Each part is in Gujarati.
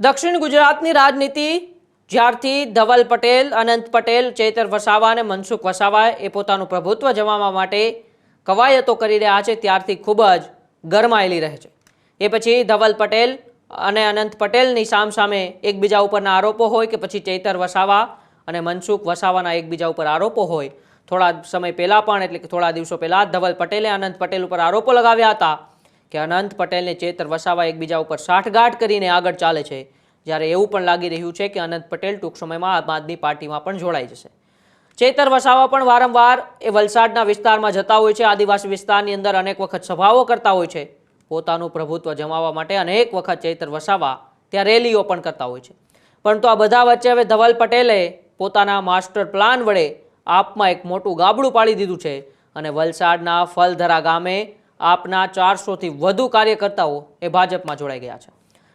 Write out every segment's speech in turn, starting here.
દક્ષિણ ગુજરાતની રાજનીતિ, જ્યારથી ધવલ પટેલ, અનંત પટેલ, ચેતર વસાવા અને મનસુખ વસાવાએ એ પોતાનું પ્રભુત્વ જમાવવા માટે કવાયતો કરી રહ્યા છે, ત્યારથી ખૂબ જ ગરમાયેલી રહે છે. એ પછી ધવલ પટેલ અને અનંત પટેલની સામસામે એકબીજા ઉપરના આરોપો હોય કે પછી ચૈતર વસાવા અને મનસુખ વસાવાના એકબીજા ઉપર આરોપો હોય. થોડા સમય પહેલાં પણ, એટલે કે થોડા દિવસો પહેલાં, ધવલ પટેલે અનંત પટેલ ઉપર આરોપો લગાવ્યા હતા. કે અનંત પટેલને ચેતર વસાવા એકબીજા ઉપર સાઠગાંઠ કરીને આગળ ચાલે છે. જ્યારે એવું પણ લાગી રહ્યું છે કે અનંત પટેલ ટૂંક સમયમાં આમ આદમી પાર્ટીમાં પણ જોડાઈ જશે. ચેતર વસાવા પણ વારંવાર એ વલસાડના વિસ્તારમાં જતા હોય છે. આદિવાસી વિસ્તારની અંદર અનેક વખત સભાઓ કરતા હોય છે. પોતાનું પ્રભુત્વ જમાવવા માટે અનેક વખત ચેતર વસાવા ત્યાં રેલીઓ પણ કરતા હોય છે. પરંતુ આ બધા વચ્ચે હવે ધવલ પટેલે પોતાના માસ્ટર પ્લાન વડે આપમાં એક મોટું ગાબડું પાડી દીધું છે. અને વલસાડના ફલધરા ગામે આપના ચારસોથી વધુ કાર્યકર્તાઓ એ ભાજપમાં જોડાઈ ગયા છે.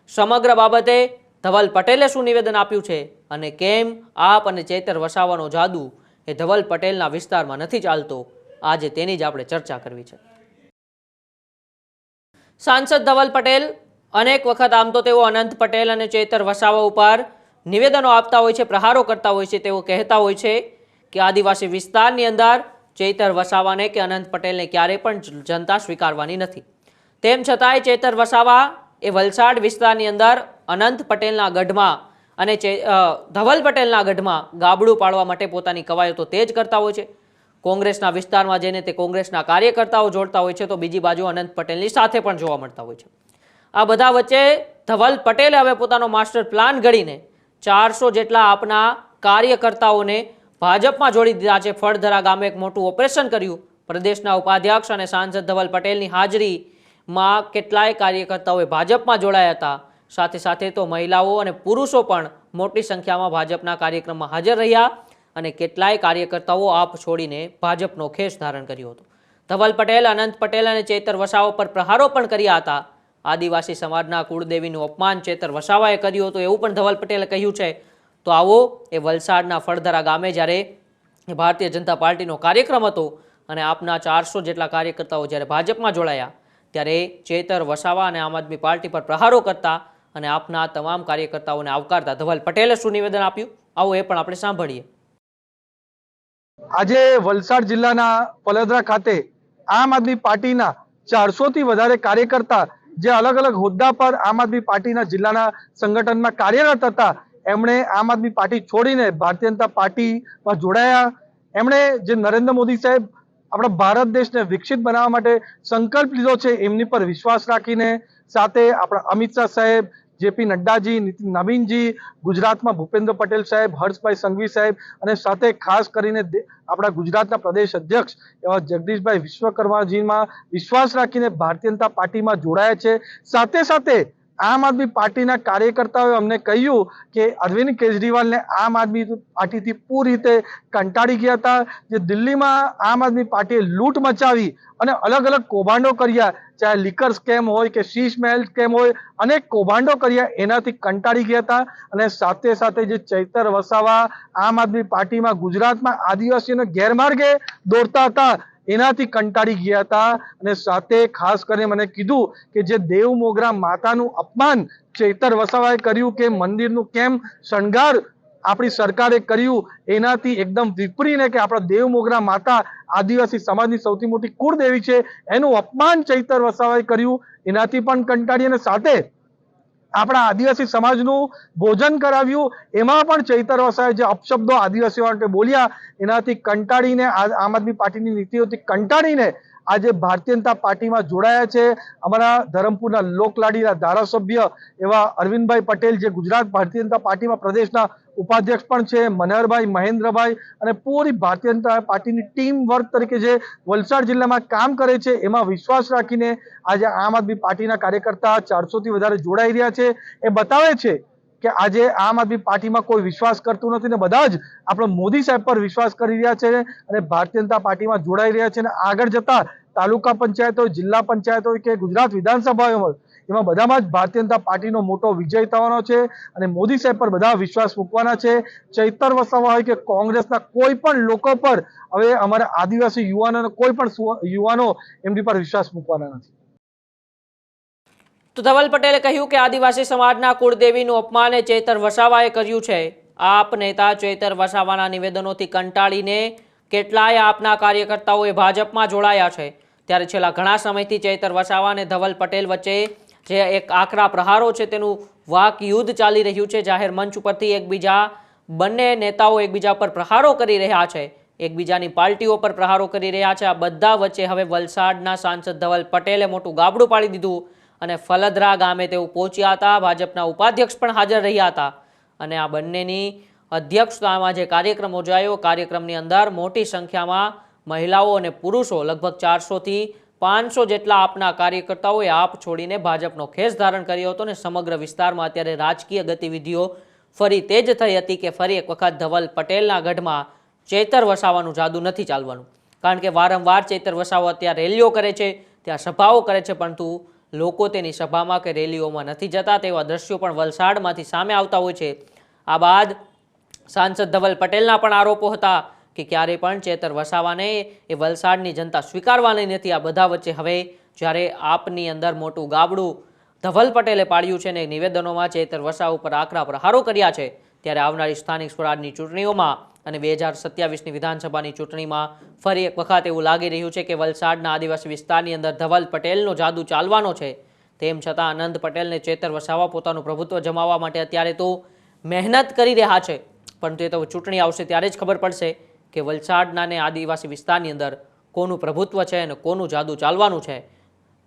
સમગ્ર બાબતે ધવલ પટેલે શું નિવેદન આપ્યું છે અને કેમ આપ અને ચેતર વસાવાનો જાદુ એ ધવલ પટેલના વિસ્તારમાં નથી ચાલતો, આજે તેની જ આપણે ચર્ચા કરવી છે. સાંસદ ધવલ પટેલ અનેક વખત આમ તો તેઓ અનંત પટેલ અને ચેતર વસાવા ઉપર નિવેદનો આપતા હોય છે, પ્રહારો કરતા હોય છે, તેઓ કહેતા હોય છે કે આદિવાસી વિસ્તારની અંદર ચૈતર વસાવાને કે અનંત પટેલને ક્યારેય પણ જનતા સ્વીકારવાની નથી. તેમ છતાંય ચેતર વસાવા એ વલસાડ વિસ્તારની અંદર અનંત પટેલના ગઢમાં અને ધવલ પટેલના ગઢમાં ગાબડું પાડવા માટે પોતાની કવાયતો તેજ કરતા હોય છે. કોંગ્રેસના વિસ્તારમાં જઈને તે કોંગ્રેસના કાર્યકર્તાઓ જોડતા હોય છે તો બીજી બાજુ અનંત પટેલની સાથે પણ જોવા મળતા હોય છે. આ બધા વચ્ચે ધવલ પટેલે હવે પોતાનો માસ્ટર પ્લાન ઘડીને ચારસો જેટલા આપના કાર્યકર્તાઓને ભાજપમાં જોડી દીધા છે. ફળધરા ગામે એક મોટું ઓપરેશન કર્યું. પ્રદેશના ઉપાધ્યક્ષ અને સાંસદ ધવલ પટેલની હાજરીમાં કેટલાય કાર્યકર્તાઓએ ભાજપમાં જોડાયા હતા. સાથે સાથે તો મહિલાઓ અને પુરુષો પણ મોટી સંખ્યામાં ભાજપના કાર્યક્રમમાં હાજર રહ્યા અને કેટલાય કાર્યકર્તાઓ આપ છોડીને ભાજપનો ખેસ ધારણ કર્યો હતો. ધવલ પટેલ, અનંત પટેલ અને ચેતર વસાવા પર પ્રહારો પણ કર્યા હતા. આદિવાસી સમાજના કુળદેવીનું અપમાન ચેતર વસાવાએ કર્યું હતું એવું પણ ધવલ પટેલે કહ્યું છે. તો આવો એ વલસાડના ફળધરા ગામે જ્યારે ભારતીય જનતા પાર્ટીનો કાર્યક્રમ હતો અને આપના ચારસો જેટલા કાર્યકર્તાઓ જ્યારે ભાજપમાં જોડાયા, ત્યારે ચેતર વસાવા અને આમ આદમી પાર્ટી પર પ્રહારો કરતા અને આપના તમામ કાર્યકર્તાઓને આવકારતા ધવલ પટેલે શું નિવેદન આપ્યું? આવો એ પણ આપણે સાંભળીએ. આજે વલસાડ જિલ્લાના પલદરા ખાતે આમ આદમી પાર્ટીના ચારસો થી વધારે કાર્યકર્તા જે અલગ અલગ હોદ્દા પર આમ આદમી પાર્ટીના જિલ્લાના સંગઠનમાં કાર્યરત હતા એમણે આમ આદમી પાર્ટી છોડીને ભારતીય જનતા પાર્ટીમાં જોડાયા. એમણે જે નરેન્દ્ર મોદી સાહેબ આપણા ભારત દેશને વિકસિત બનાવવા માટે સંકલ્પ લીધો છે, એમની પર વિશ્વાસ રાખીને. સાથે આપણા અમિત શાહ સાહેબ, જેપી નડ્ડાજી, નીતિન નવીનજી, ગુજરાતમાં ભૂપેન્દ્ર પટેલ સાહેબ, હર્ષભાઈ સંઘવી સાહેબ અને સાથે ખાસ કરીને આપણા ગુજરાતના પ્રદેશ અધ્યક્ષ એવા જગદીશભાઈ વિશ્વકર્માજીમાં વિશ્વાસ રાખીને ભારતીય જનતા પાર્ટીમાં જોડાયા છે. સાથે સાથે આમ આદમી પાર્ટીના કાર્યકર્તાઓએ અમને કહ્યું કે અરવિંદ કેજરીવાલને આમ આદમી પાર્ટીથી પૂરી રીતે કંટાળી ગયા હતા, જે દિલ્હીમાં આમ આદમી પાર્ટીએ લૂંટ મચાવી અને અલગ અલગ કૌભાંડો કર્યા, ચાહે લિકર સ્કેમ હોય કે શીશ મહેલ સ્કેમ હોય, અનેક કૌભાંડો કર્યા, એનાથી કંટાળી ગયા હતા અને સાથે સાથે જે ચૈતર વસાવા આમ આદમી પાર્ટીમાં ગુજરાતમાં આદિવાસીઓને ગેરમાર્ગે દોરતા હતા એનાથી કંટાળી ગયા હતા અને સાથે ખાસ કરીને મને કીધું કે જે દેવ મોગરા માતાનું અપમાન ચૈતર વસાવાએ કર્યું કે મંદિરનું કેમ શણગાર આપણી સરકારે કર્યું, એનાથી એકદમ વિપરીને કે આપણા દેવ મોગરા માતા આદિવાસી સમાજની સૌથી મોટી કુળદેવી છે, એનું અપમાન ચૈતર વસાવાએ કર્યું, એનાથી પણ કંટાળી અને સાથે આપણા આદિવાસી સમાજનું ભોજન કરાવ્યું. એમાં પણ ચૈતર વસાએ જે અપશબ્દો આદિવાસીઓ માટે બોલ્યા, એનાથી કંટાળીને આમ આદમી પાર્ટીની નીતિઓથી કંટાળીને આજે ભારતીય જનતા પાર્ટીમાં જોડાયા છે. અમારા ધરમપુરના લોકલાડીના ધારાસભ્ય એવા અરવિંદભાઈ પટેલ, જે ગુજરાત ભારતીય જનતા પાર્ટીમાં પ્રદેશના ઉપાધ્યક્ષ પણ છે, મનહરભાઈ, મહેન્દ્રભાઈ અને પૂરી ભારતીય જનતા પાર્ટીની ટીમ વર્ક તરીકે જે વલસાડ જિલ્લામાં કામ કરે છે, એમાં વિશ્વાસ રાખીને આજે આમ આદમી પાર્ટીના કાર્યકર્તા ચારસોથી વધારે જોડાઈ રહ્યા છે. એ બતાવે છે કે આજે આમ આદમી પાર્ટીમાં કોઈ વિશ્વાસ કરતું નથી ને બધા જ આપણે મોદી સાહેબ પર વિશ્વાસ કરી રહ્યા છે અને ભારતીય જનતા પાર્ટીમાં જોડાઈ રહ્યા છે અને આગળ જતા તાલુકા પંચાયત જિલ્લા પંચાયત કે ગુજરાત વિધાનસભાઓ હોય, એમાં બધામાં જ ભારતીય જનતા પાર્ટીનો મોટો વિજય થવાનો છે અને મોદી સાહેબ પર બધા વિશ્વાસ મૂકવાના છે. ચૈતર વસાવા હોય કે કોંગ્રેસના કોઈ પણ લોકો પર હવે અમારા આદિવાસી યુવાનોને કોઈ પણ યુવાનો એમની પર વિશ્વાસ મૂકવાના નથી. તો ધવલ પટેલે કહ્યું કે આદિવાસી સમાજના કુળદેવીનું અપમાન ચેતર વસાવાએ કર્યું છે. આપ નેતા ચેતર વસાવાના નિવેદનોથી કંટાળીને કેટલાય આપના કાર્યકર્તાઓએ ભાજપમાં જોડાયા છે. ત્યારે છેલ્લા ઘણા સમયથી ચેતર વસાવા અને ધવલ પટેલ વચ્ચે જે એક આકરા પ્રહારો છે તેનું વાક યુદ્ધ ચાલી રહ્યું છે. જાહેર મંચ ઉપરથી એકબીજા, બંને નેતાઓ એકબીજા પર પ્રહારો કરી રહ્યા છે. એકબીજાની પાર્ટીઓ પર પ્રહારો કરી રહ્યા છે. આ બધા વચ્ચે હવે વલસાડના સાંસદ ધવલ પટેલે મોટું ગાબડું પાડી દીધું. અને ફલદરા ગામે તેઓ પહોંચ્યા હતા. ભાજપના ઉપાધ્યક્ષ પણ હાજર રહ્યા હતા. અને આ બંનેની અધ્યક્ષતામાં જે કાર્યક્રમ યોજાયો, કાર્યક્રમની અંદર મોટી સંખ્યામાં મહિલાઓ અને પુરુષો, લગભગ ચારસોથી પાંચસો જેટલા આપના કાર્યકર્તાઓએ આપ છોડીને ભાજપનો ખેસ ધારણ કર્યો હતો અને સમગ્ર વિસ્તારમાં અત્યારે રાજકીય ગતિવિધિઓ ફરી તેજ થઈ હતી કે ફરી એક વખત ધવલ પટેલના ગઢમાં ચેતર વસાવાનું જાદુ નથી ચાલવાનું. કારણ કે વારંવાર ચેતર વસાવો ત્યાં રેલીઓ કરે છે, ત્યાં સભાઓ કરે છે, પરંતુ લોકો તેની સભામાં કે રેલીઓમાં નથી જતા તેવા દ્રશ્યો પણ વલસાડમાંથી સામે આવતા હોય છે. આ બાદ સાંસદ ધવલ પટેલના પણ આરોપો હતા કે ક્યારેય પણ ચેતર વસાવાને એ વલસાડની જનતા સ્વીકારવાની નથી આ બધા વચ્ચે હવે જ્યારે આપની અંદર મોટું ગાબડું ધવલ પટેલે પાડ્યું છે ને નિવેદનોમાં ચેતર વસાવ ઉપર આકરા પ્રહારો કર્યા છે, ત્યારે આવનારી સ્થાનિક સ્વરાજની ચૂંટણીઓમાં અને બે હજાર સત્યાવીસની વિધાનસભાની ચૂંટણીમાં ફરી એક વખત એવું લાગી રહ્યું છે કે વલસાડના આદિવાસી વિસ્તારની અંદર ધવલ પટેલનો જાદુ ચાલવાનો છે. તેમ છતાં આનંદ પટેલને ચેતર વસાવા પોતાનું પ્રભુત્વ જમાવવા માટે અત્યારે તો મહેનત કરી રહ્યા છે. પરંતુ એ તો ચૂંટણી આવશે ત્યારે જ ખબર પડશે કે વલસાડના ને આદિવાસી વિસ્તારની અંદર કોનું પ્રભુત્વ છે અને કોનું જાદુ ચાલવાનું છે.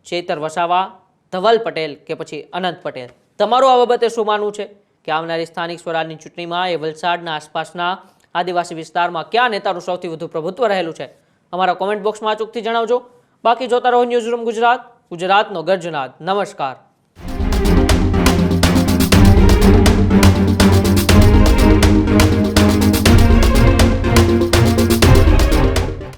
ચેતર વસાવા, ધવલ પટેલ કે પછી અનંત પટેલ? તમારું આ બાબતે શું માનવું છે? કે આવનારી સ્થાનિક સ્વરાજની ચૂંટણીમાં એ વલસાડના આસપાસના આદિવાસી વિસ્તારમાં કયા નેતાનું સૌથી વધુ પ્રભુત્વ રહેલું છે? અમારા કોમેન્ટ બોક્સમાં અચૂકથી જણાવજો. બાકી જોતા રહો ન્યૂઝ રૂમ ગુજરાત. ગુજરાતનો ગર્જનાદ. નમસ્કાર.